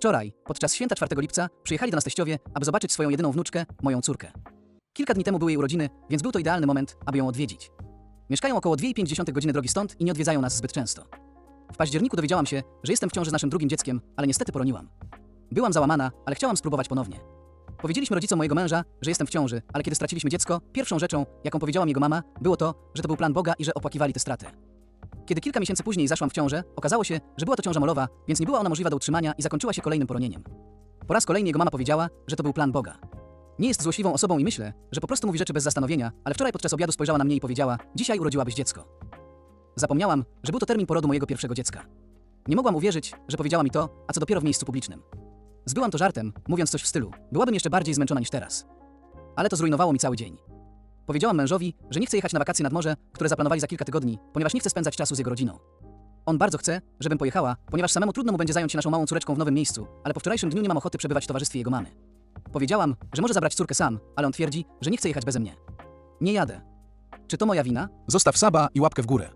Wczoraj, podczas święta 4 lipca, przyjechali do nas teściowie, aby zobaczyć swoją jedyną wnuczkę, moją córkę. Kilka dni temu były jej urodziny, więc był to idealny moment, aby ją odwiedzić. Mieszkają około 2,5 godziny drogi stąd i nie odwiedzają nas zbyt często. W październiku dowiedziałam się, że jestem w ciąży z naszym drugim dzieckiem, ale niestety poroniłam. Byłam załamana, ale chciałam spróbować ponownie. Powiedzieliśmy rodzicom mojego męża, że jestem w ciąży, ale kiedy straciliśmy dziecko, pierwszą rzeczą, jaką powiedziała mi jego mama, było to, że to był plan Boga i że opłakiwali tę stratę. Kiedy kilka miesięcy później zaszłam w ciążę, okazało się, że była to ciąża molowa, więc nie była ona możliwa do utrzymania i zakończyła się kolejnym poronieniem. Po raz kolejny jego mama powiedziała, że to był plan Boga. Nie jest złośliwą osobą i myślę, że po prostu mówi rzeczy bez zastanowienia, ale wczoraj podczas obiadu spojrzała na mnie i powiedziała: Dzisiaj urodziłabyś dziecko. Zapomniałam, że był to termin porodu mojego pierwszego dziecka. Nie mogłam uwierzyć, że powiedziała mi to, a co dopiero w miejscu publicznym. Zbyłam to żartem, mówiąc coś w stylu: Byłabym jeszcze bardziej zmęczona niż teraz. Ale to zrujnowało mi cały dzień. Powiedziałam mężowi, że nie chcę jechać na wakacje nad morze, które zaplanowali za kilka tygodni, ponieważ nie chcę spędzać czasu z jego rodziną. On bardzo chce, żebym pojechała, ponieważ samemu trudno mu będzie zająć się naszą małą córeczką w nowym miejscu, ale po wczorajszym dniu nie mam ochoty przebywać w towarzystwie jego mamy. Powiedziałam, że może zabrać córkę sam, ale on twierdzi, że nie chce jechać beze mnie. Nie jadę. Czy to moja wina? Zostaw saba i łapkę w górę.